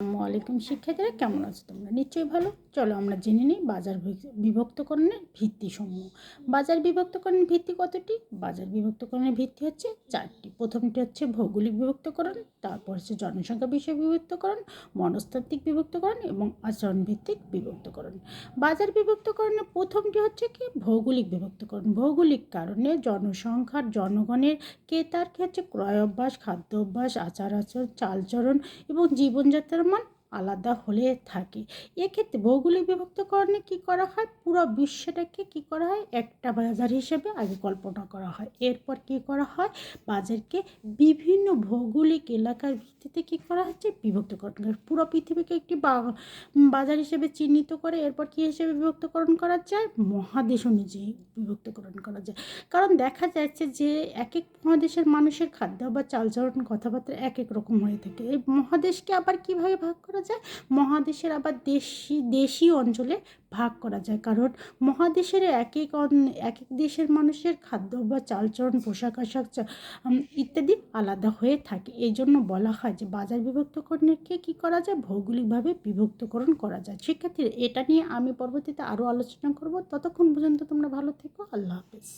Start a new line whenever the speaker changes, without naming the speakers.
আসসালামু আলাইকুম শিক্ষার্থীরা কেমন আছো তোমরা? নিশ্চয়ই ভালো। চলো আমরা জেনে নিই বাজার বিভক্তকরণের ভিত্তিসমূহ। বাজার বিভক্তকরণের ভিত্তি কতটি? বাজার বিভক্তকরণের ভিত্তি হচ্ছে চারটি। প্রথমটি হচ্ছে ভৌগোলিক বিভক্তকরণ, তারপর হচ্ছে জনসংখ্যা বিষয় বিভক্তকরণ, মনস্তাত্ত্বিক বিভক্তকরণ এবং আচরণ ভিত্তিক বিভক্তকরণ। বাজার বিভক্তকরণের প্রথমটি হচ্ছে কি? ভৌগোলিক বিভক্তকরণ। ভৌগোলিক কারণে জনসংখ্যার জনগণের ক্রেতার ক্ষেত্রে ক্রয় অভ্যাস, খাদ্য অভ্যাস আচার আচরণ চালচরণ এবং জীবনযাত্রার মান আলাদা হলে থাকে। এক্ষেত্রে ভৌগোলিক বিভক্তকরণে কী করা হয়? পুরো বিশ্বটাকে কী করা হয়? একটা বাজার হিসেবে আগে কল্পনা করা হয়। এরপর কী করা হয়? বাজারকে বিভিন্ন ভৌগোলিক এলাকার ভিত্তিতে কী করা হচ্ছে? বিভক্তকরণ করা পুরো পৃথিবীকে একটি বাজার হিসেবে চিহ্নিত করে এরপর কী হিসেবে বিভক্তকরণ করা যায়? মহাদেশ অনুযায়ী বিভক্তকরণ করা যায়। কারণ দেখা যাচ্ছে যে এক এক মহাদেশের মানুষের খাদ্য বা চালচলন, কথাবার্তা এক এক রকম হয়ে থাকে। এই মহাদেশকে আবার কীভাবে ভাগ করা যায়, মহাদেশের আবার দেশি দেশি অঞ্চলে ভাগ করা যায়। কারণ মহাদেশের এক এক এক এক দেশের মানুষের খাদ্য বা চালচরণ, পোশাক আশাক ইত্যাদি আলাদা হয়ে থাকে। এই জন্য বলা হয় যে বাজার বিভক্তকরণকে কী করা যায়? ভৌগোলিকভাবে বিভক্তকরণ করা যায়। শিক্ষার্থীরা, এটা নিয়ে আমি পরবর্তীতে আরও আলোচনা করব। ততক্ষণ পর্যন্ত তোমরা ভালো থেকো। আল্লাহ হাফেজ।